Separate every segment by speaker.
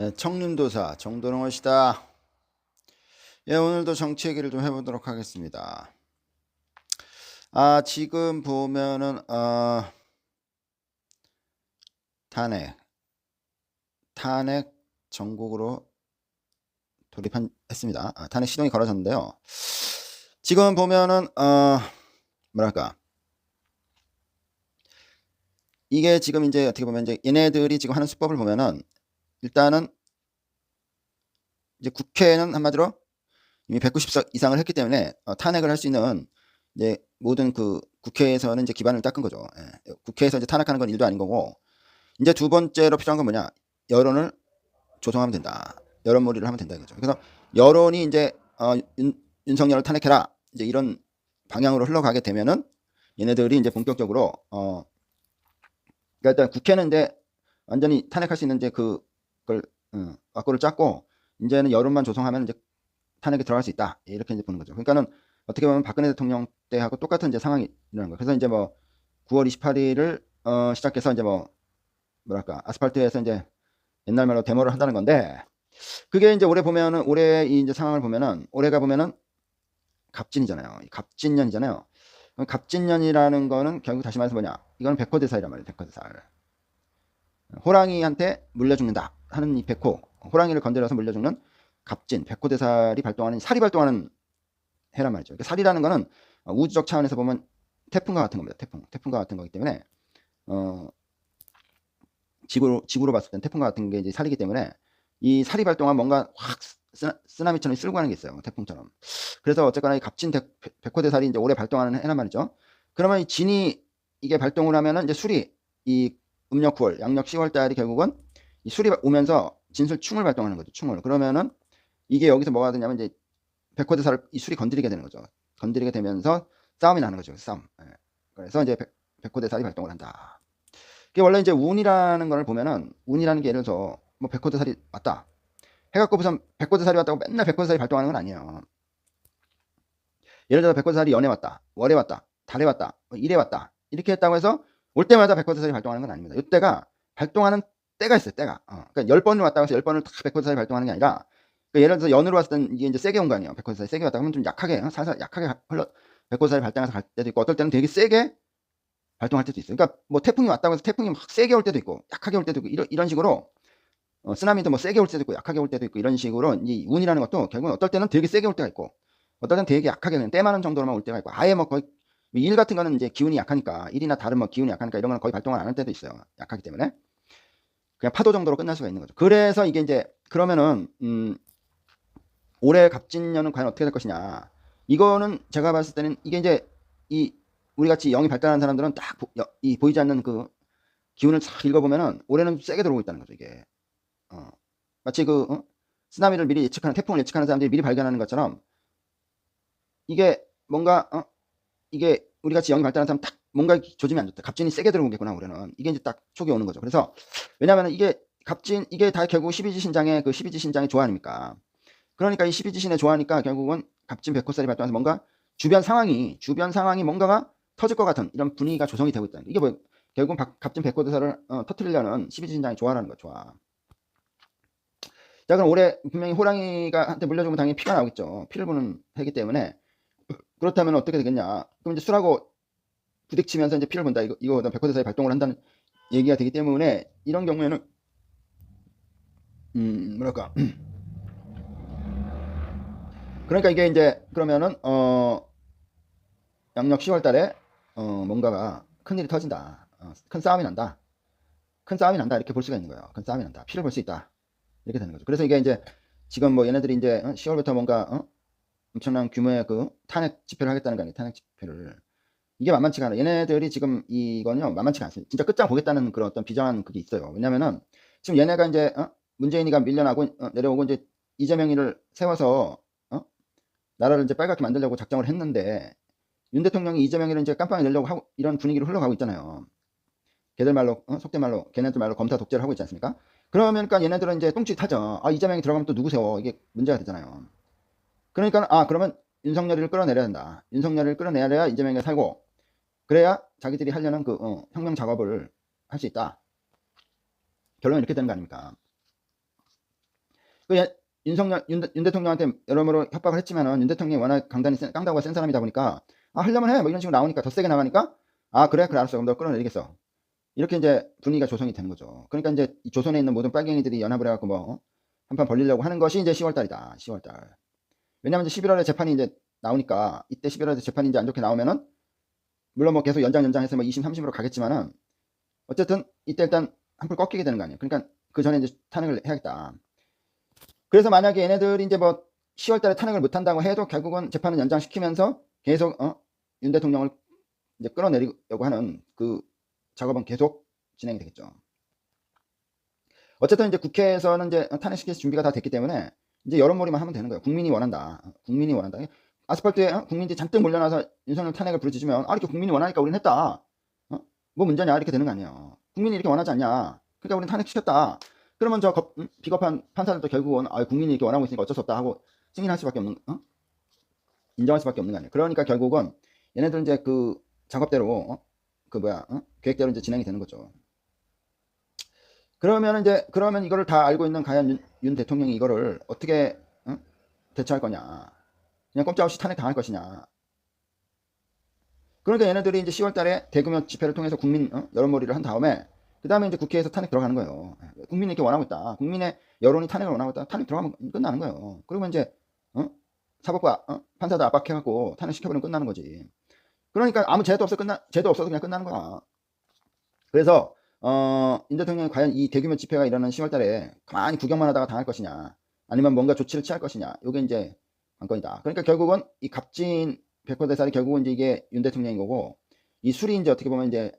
Speaker 1: 네, 청림도사 정도롱엇이다. 예, 오늘도 정치 얘기를 좀 해보도록 하겠습니다. 아, 지금 보면은 어, 탄핵, 탄핵 전국으로 돌입했습니다. 아, 탄핵 시동이 걸어졌는데요. 지금 보면은 어, 뭐랄까 이게 지금 이제 어떻게 보면 이제 얘네들이 지금 하는 수법을 보면은 일단은 이제 국회는 한마디로 이미 190석 이상을 했기 때문에 어, 탄핵을 할 수 있는 이제 모든 그 국회에서는 이제 기반을 닦은 거죠. 예. 국회에서 이제 탄핵하는 건 일도 아닌 거고 이제 두 번째로 필요한 건 뭐냐 여론을 조성하면 된다. 여론 몰이를 하면 된다 이거죠. 그래서 여론이 이제 어, 윤, 윤석열을 탄핵해라 이제 이런 방향으로 흘러가게 되면은 얘네들이 이제 본격적으로 어 그러니까 일단 국회는 이제 완전히 탄핵할 수 있는 이제 그 걸 어,枠를 짰고 이제는 여론만 조성하면 이제 탄핵에 들어갈 수 있다 이렇게 이제 보는 거죠. 그러니까는 어떻게 보면 박근혜 대통령 때하고 똑같은 이제 상황이 일어나는 거예요. 그래서 이제 뭐 9월 28일을 어, 시작해서 이제 뭐 뭐랄까 아스팔트에서 이제 옛날 말로 데모를 한다는 건데 그게 이제 올해 보면은 올해 이 이제 상황을 보면은 올해가 보면은 갑진이잖아요. 갑진년이잖아요. 그럼 갑진년이라는 거는 결국 다시 말해서 뭐냐? 이거는 백호대살이란 말이에요. 백호대살. 호랑이한테 물려 죽는다 하는 이 백호 호랑이를 건드려서 물려 죽는 갑진 백호대살이 발동하는 살이 발동하는 해란 말이죠. 그러니까 살이라는 거는 우주적 차원에서 보면 태풍과 같은 겁니다. 태풍 태풍과 같은 거기 때문에 어 지구로 지구로 봤을 땐 태풍과 같은 게 이제 살이기 때문에 이 살이 발동한 뭔가 확 쓰나, 쓰나미처럼 쓸고 가는 게 있어요. 태풍처럼. 그래서 어쨌거나 이 갑진 백, 백호대살이 이제 올해 발동하는 해란 말이죠. 그러면 이 진이 이게 발동을 하면은 이제 술이 이 음력 9월, 양력 10월 달이 결국은 이 술이 오면서 진술충을 발동하는 거죠. 충을. 그러면은 이게 여기서 뭐가 되냐면 이제 백호대사를 이 술이 건드리게 되는 거죠. 건드리게 되면서 싸움이 나는 거죠. 싸움. 예. 그래서 이제 백, 백호대살이 발동을 한다. 이게 원래 이제 운이라는 걸 보면은 운이라는 게 예를 들어서 뭐 백호대살이 왔다. 해갖고 우선 백호대살이 왔다고 맨날 백호대살이 발동하는 건 아니에요. 예를 들어서 백호대살이 연에 왔다, 월에 왔다, 달에 왔다, 뭐 일에 왔다 이렇게 했다고 해서 올 때마다 백호대살이 발동하는 건 아닙니다. 이때가 발동하는 때가 있어요. 때가. 어. 그러니까 열 번을 왔다고 해서 열 번을 다 백호대살이 발동하는 게 아니라 그러니까 예를 들어서 연으로 왔을 땐 이게 이제 세게 온 거 아니에요. 백호대살이 세게 왔다 그러면 좀 약하게 어? 살살 약하게 흘러 백호대살이 발동해서 갈 때도 있고 어떨 때는 되게 세게 발동할 때도 있어요. 그러니까 뭐 태풍이 왔다고 해서 태풍이 막 세게 올 때도 있고 약하게 올 때도 있고 이런 이런 식으로 어, 쓰나미도 뭐 세게 올 때도 있고 약하게 올 때도 있고 이런 식으로 이 운이라는 것도 결국은 어떨 때는 되게 세게 올 때가 있고 어떨 때는 되게 약하게 그냥 때 많은 정도로만 올 때가 있고 아예 뭐 거의 일 같은 거는 이제 기운이 약하니까 일이나 다른 뭐 기운이 약하니까 이런 거는 거의 발동을 안 할 때도 있어요. 약하기 때문에 그냥 파도 정도로 끝날 수가 있는 거죠. 그래서 이게 이제 그러면은 음 올해 갑진년은 과연 어떻게 될 것이냐 이거는 제가 봤을 때는 이게 이제 이 우리 같이 영이 발달한 사람들은 딱 이 보이지 않는 그 기운을 싹 읽어보면은 올해는 세게 들어오고 있다는 거죠 이게 어, 마치 그 어? 쓰나미를 미리 예측하는 태풍을 예측하는 사람들이 미리 발견하는 것처럼 이게 뭔가 어? 이게 우리 같이 영이 발달한 사람 딱 뭔가 조짐이 안 좋다. 갑진이 세게 들어오겠구나 올해는 이게 이제 딱 촉이 오는 거죠. 그래서 왜냐하면 이게 갑진 이게 다 결국 12지 신장의 그 12지 신장의 조화 아닙니까? 그러니까 이 12지 신의 조화니까 결국은 갑진 백호살이 발동해서 뭔가 주변 상황이 주변 상황이 뭔가가 터질 것 같은 이런 분위기가 조성이 되고 있다. 이게 뭐 결국은 갑진 백호대사를 어, 터트리려는 12지 신장의 조화라는 거 조화. 자 그럼 올해 분명히 호랑이가 한테 물려주면 당연히 피가 나오겠죠. 피를 보는 해기 때문에 그렇다면 어떻게 되겠냐? 그럼 이제 술하고 부딪히면서 이제 피를 본다. 이거 이거 백호대사에 발동을 한다는 얘기가 되기 때문에 이런 경우에는 음 뭐랄까? 그러니까 이게 이제 그러면은 어 양력 10월 달에 어 뭔가가 큰 일이 터진다. 어, 큰 싸움이 난다. 큰 싸움이 난다 이렇게 볼 수가 있는 거예요. 큰 싸움이 난다. 피를 볼 수 있다. 이렇게 되는 거죠. 그래서 이게 이제 지금 뭐 얘네들이 이제 10월부터 뭔가 어? 엄청난 규모의 그 탄핵 집회를 하겠다는 거 아니에요. 탄핵 집회를. 이게 만만치가 않아. 얘네들이 지금 이거는요, 만만치가 않습니다. 진짜 끝장 보겠다는 그런 어떤 비장한 그게 있어요. 왜냐면은 지금 얘네가 이제 어? 문재인이가 밀려나고 어? 내려오고 이제 이재명이를 세워서 어? 나라를 이제 빨갛게 만들려고 작정을 했는데 윤 대통령이 이재명이를 이제 깜빵에 내려고 하고 이런 분위기로 흘러가고 있잖아요. 걔들 말로 어? 속된 말로 걔네들 말로 검사 독재를 하고 있지 않습니까? 그러면까 얘네들은 이제 똥짓하죠. 아 이재명이 들어가면 또 누구세요? 이게 문제가 되잖아요. 그러니까 아 그러면 윤석열이를 끌어내려야 된다. 윤석열을 끌어내야 이재명이 살고 그래야 자기들이 하려는 그 어, 혁명 작업을 할 수 있다. 결론은 이렇게 되는 거 아닙니까? 그 예- 윤석열 윤, 윤 대통령한테 여러모로 협박을 했지만은 윤 대통령이 워낙 강단이 센, 깡다구가 센 사람이다 보니까 아 하려면 해! 뭐 이런 식으로 나오니까 더 세게 나가니까 아 그래 그래 알았어. 그럼 너 끌어내리겠어. 이렇게 이제 분위기가 조성이 되는 거죠. 그러니까 이제 이 조선에 있는 모든 빨갱이들이 연합을 해갖고 뭐 한판 벌리려고 하는 것이 이제 10월달이다. 10월달. 왜냐면 이제 11월에 재판이 이제 나오니까 이때 11월에 재판이 이제 안 좋게 나오면은 물론 뭐 계속 연장 연장해서 뭐 2심 3심으로 가겠지만은 어쨌든 이때 일단 한풀 꺾이게 되는 거 아니에요 그러니까 그 전에 이제 탄핵을 해야겠다 그래서 만약에 얘네들이 이제 뭐 10월 달에 탄핵을 못 한다고 해도 결국은 재판을 연장시키면서 계속 어? 윤 대통령을 이제 끌어내리려고 하는 그 작업은 계속 진행이 되겠죠. 어쨌든 이제 국회에서는 이제 탄핵시킬 준비가 다 됐기 때문에 이제 여론몰이만 하면 되는 거예요. 국민이 원한다. 국민이 원한다. 아스팔트에 어? 국민들이 잔뜩 몰려나서 윤석열 탄핵을 부르짖으면 아 이렇게 국민이 원하니까 우리는 했다. 어? 뭐 문제냐 이렇게 되는 거 아니에요. 국민이 이렇게 원하지 않냐. 그러니까 우리는 탄핵시켰다. 그러면 저 겁- 음? 비겁한 판사들도 결국은 아, 국민이 이렇게 원하고 있으니까 어쩔 수 없다 하고 승인할 수밖에 없는 어? 인정할 수밖에 없는 거 아니에요. 그러니까 결국은 얘네들 이제 그 작업대로 어? 그 뭐야 어? 계획대로 이제 진행이 되는 거죠. 그러면 이제 그러면 이거를 다 알고 있는 과연 윤, 윤 대통령이 이거를 어떻게 어? 대처할 거냐? 그냥 꼼짝없이 탄핵 당할 것이냐? 그러니까 얘네들이 이제 10월 달에 대규모 집회를 통해서 국민 어? 여론몰이를 한 다음에 그 다음에 이제 국회에서 탄핵 들어가는 거예요. 국민이 이렇게 원하고 있다. 국민의 여론이 탄핵을 원하고 있다. 탄핵 들어가면 끝나는 거예요. 그러면 이제 어? 사법과 어? 판사도 압박해갖고 탄핵 시켜버리면 끝나는 거지. 그러니까 아무 죄도 없어 끝나 죄도 없어도 그냥 끝나는 거야. 그래서 어, 임 대통령이 과연 이 대규모 집회가 일어나는 10월달에 가만히 구경만 하다가 당할 것이냐, 아니면 뭔가 조치를 취할 것이냐, 요게 이제 관건이다. 그러니까 결국은 이 갑진 백호대살이 결국은 이제 이게 윤 대통령인 거고, 이 술이 이제 어떻게 보면 이제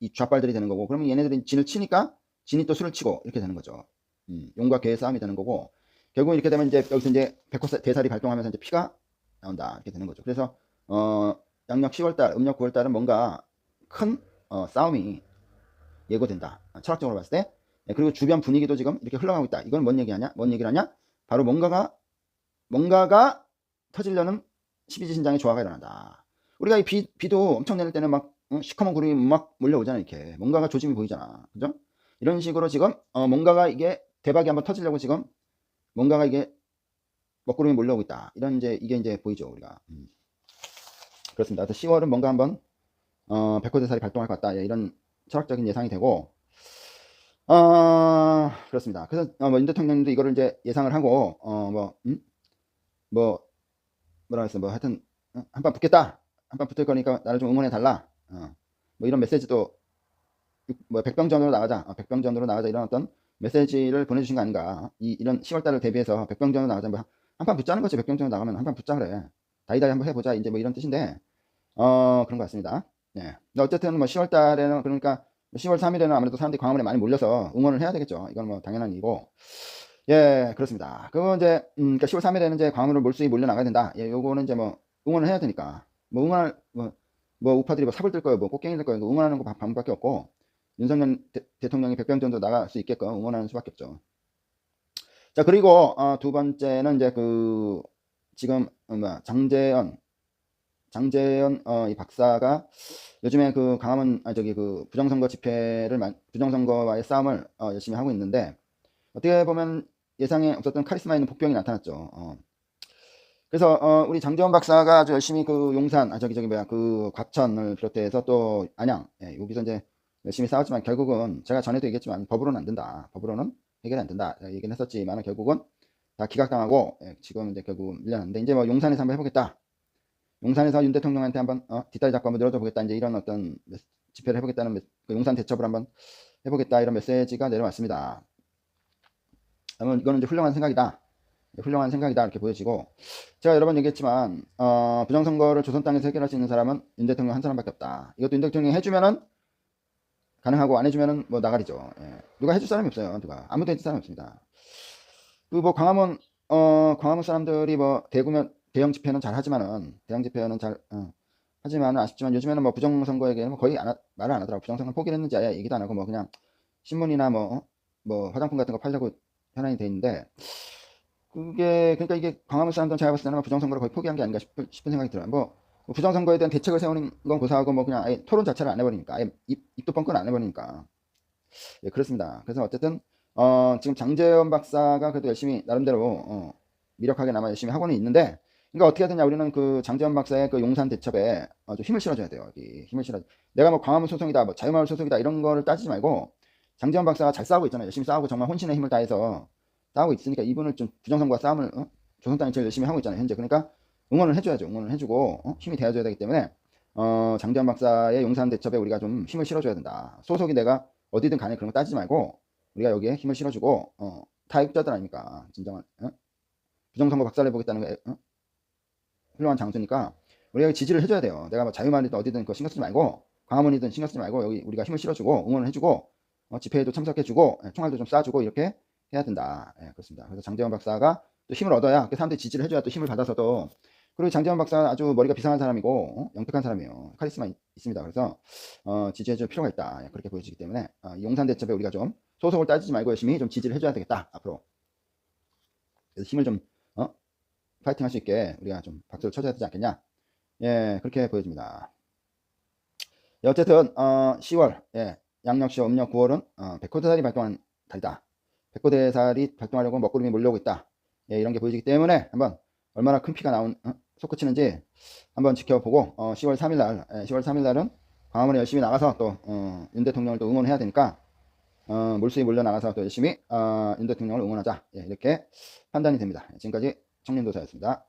Speaker 1: 이 좌빨들이 되는 거고, 그러면 얘네들이 진을 치니까 진이 또 술을 치고 이렇게 되는 거죠. 음, 용과 개의 싸움이 되는 거고, 결국 이렇게 되면 이제 여기서 이제 백호 대살이 발동하면서 이제 피가 나온다 이렇게 되는 거죠. 그래서 어, 양력 10월달, 음력 9월달은 뭔가 큰 어, 싸움이 예고된다. 아, 철학적으로 봤을 때. 예, 그리고 주변 분위기도 지금 이렇게 흘러가고 있다. 이건 뭔 얘기하냐? 뭔 얘기를 하냐? 바로 뭔가가 뭔가가 터지려는 12지 신장의 조화가 일어난다. 우리가 이 비, 비도 엄청 내릴 때는 막 어, 시커먼 구름이 막 몰려오잖아 이렇게. 뭔가가 조짐이 보이잖아. 그죠? 이런 식으로 지금 어, 뭔가가 이게 대박이 한번 터지려고 지금 뭔가가 이게 먹구름이 몰려오고 있다. 이런 이제 이게 이제 보이죠 우리가. 음. 그렇습니다. 그래서 10월은 뭔가 한번 어, 백호대살이 발동할 것 같다. 예, 이런 철학적인 예상이 되고 어, 그렇습니다. 그래서 어, 뭐 윤 대통령도 이거를 이제 예상을 하고 어뭐 음? 뭐 뭐라 했어 뭐 하여튼 어, 한판 붙겠다. 한 판 붙을 거니까 나를 좀 응원해 달라. 어, 뭐 이런 메시지도 육- 뭐 백병전으로 나가자. 어, 백병전으로 나가자 이런 어떤 메시지를 보내주신 거 아닌가. 이 이런 10월달을 대비해서 백병전으로 나가자. 뭐 한 판 붙자는 거지. 백병전으로 나가면 한 판 붙자 그래. 다이다이 한번 해보자. 이제 뭐 이런 뜻인데 어 그런 것 같습니다. 네. 어쨌든 뭐 10월 달에는 그러니까 10월 3일에는 아무래도 사람들이 광화문에 많이 몰려서 응원을 해야 되겠죠. 이건 뭐 당연한 일이고. 예, 그렇습니다. 그거 이제 음, 그러니까 10월 3일에는 이제 광화문을 몰수히 몰려 나가야 된다. 예, 요거는 이제 뭐 응원을 해야 되니까. 뭐 응원할 뭐, 뭐 우파들이 뭐 삽을 들 거예요. 뭐 꽃갱이 들 거예요. 응원하는 거 방- 방법밖에 없고 윤석열 대, 통령이 백병전도 나갈 수 있게끔 응원하는 수밖에 없죠. 자, 그리고 어, 두 번째는 이제 그 지금 어, 뭐야 장재현 장재현 어, 이 박사가 요즘에 그 강화문 아 저기 그 부정선거 집회를 만- 부정선거와의 싸움을 어, 열심히 하고 있는데 어떻게 보면 예상에 없었던 카리스마 있는 복병이 나타났죠. 어. 그래서 어, 우리 장재현 박사가 아주 열심히 그 용산 아 저기 저기 뭐야 그 과천을 비롯해서 또 안양 예, 여기서 이제 열심히 싸웠지만 결국은 제가 전에도 얘기했지만 법으로는 안 된다. 법으로는 해결이 안 된다. 얘기는 했었지만 결국은 다 기각당하고 예, 지금 이제 결국 밀려났는데 이제 뭐 용산에서 한번 해보겠다. 용산에서 윤 대통령한테 한번 어, 뒷다리 잡고 한번 늘어져 보겠다. 이제 이런 어떤 메- 집회를 해보겠다는 메- 그 용산 대첩을 한번 해보겠다 이런 메시지가 내려왔습니다. 그러면 이거는 이제 훌륭한 생각이다. 네, 훌륭한 생각이다 이렇게 보여지고 제가 여러 번 얘기했지만 어, 부정선거를 조선 땅에서 해결할 수 있는 사람은 윤 대통령 한 사람밖에 없다. 이것도 윤 대통령이 해주면은 가능하고 안 해주면은 뭐 나가리죠. 예. 누가 해줄 사람이 없어요. 누가 아무도 해줄 사람이 없습니다. 그뭐 광화문 어 광화문 사람들이 뭐 대구면 대형 집회는 잘 하지만은 대형 집회는 잘 어, 하지만은 아쉽지만 요즘에는 뭐 부정선거에 대해 뭐 거의 안 하- 말을 안 하더라고. 부정선거 포기를 했는지 아예 얘기도 안 하고 뭐 그냥 신문이나 뭐뭐 화장품 같은 거 팔려고 현안이 돼 있는데 그게 그러니까 이게 광화문 사람들은 제가 봤을 때는 뭐 부정선거를 거의 포기한 게 아닌가 싶, 싶은 생각이 들어요. 뭐, 뭐 부정선거에 대한 대책을 세우는 건 고사하고 뭐 그냥 아예 토론 자체를 안 해버리니까 아예 입, 입도 뻥끗 안 해버리니까 예 그렇습니다. 그래서 어쨌든 어, 지금 장재현 박사가 그래도 열심히 나름대로 어, 미력하게 남아 열심히 하고는 있는데 그러니까 어떻게 되냐 우리는 그 장재현 박사의 그 용산 대첩에 어, 좀 힘을 실어줘야 돼요 여기 힘을 실어 내가 뭐 광화문 소송이다 뭐 자유마을 소송이다 이런 거를 따지지 말고 장재현 박사가 잘 싸우고 있잖아요 열심히 싸우고 정말 혼신의 힘을 다해서 싸우고 있으니까 이분을 좀 부정선거와 싸움을 어? 조선당이 제일 열심히 하고 있잖아요 현재 그러니까 응원을 해줘야죠 응원을 해주고 어? 힘이 되어줘야 되기 때문에 어, 장재현 박사의 용산 대첩에 우리가 좀 힘을 실어줘야 된다 소속이 내가 어디든 간에 그런 거 따지지 말고 우리가 여기에 힘을 실어주고 어, 타육자들 아닙니까 진정한 어? 부정선거 박살내 보겠다는 게 어? 훌륭한 장소니까 우리가 지지를 해줘야 돼요. 내가 뭐 자유마을이든 어디든 그 신경 쓰지 말고 광화문이든 신경 쓰지 말고 여기 우리가 힘을 실어주고 응원을 해주고 어, 집회에도 참석해주고 예, 총알도 좀 쏴주고 이렇게 해야 된다. 예, 그렇습니다. 그래서 장재원 박사가 또 힘을 얻어야 그 사람들이 지지를 해줘야 또 힘을 받아서도 그리고 장재원 박사는 아주 머리가 비상한 사람이고 어? 영특한 사람이에요. 카리스마 있, 습니다 그래서 어, 지지해줄 필요가 있다. 예, 그렇게 보여지기 때문에 어, 이 용산 대첩에 우리가 좀 소속을 따지지 말고 열심히 좀 지지를 해줘야 되겠다. 앞으로 그래서 힘을 좀 어? 파이팅 할 수 있게 우리가 좀 박수를 쳐줘야 되지 않겠냐. 예, 그렇게 보여집니다. 예, 어쨌든 어, 10월 예, 양력시 음력 9월은 어, 백호대살이 발동한 달이다. 백호대살이 발동하려고 먹구름이 몰려오고 있다. 예, 이런 게 보여지기 때문에 한번 얼마나 큰 피가 나온 어? 솟구치는지 한번 지켜보고 어, 10월 3일날 예, 10월 3일날은 광화문에 열심히 나가서 또 어, 윤 대통령을 또 응원해야 되니까 어, 몰수에 몰려 나가서 또 열심히 어, 윤 대통령을 응원하자 예, 이렇게 판단이 됩니다. 지금까지 청년도사였습니다.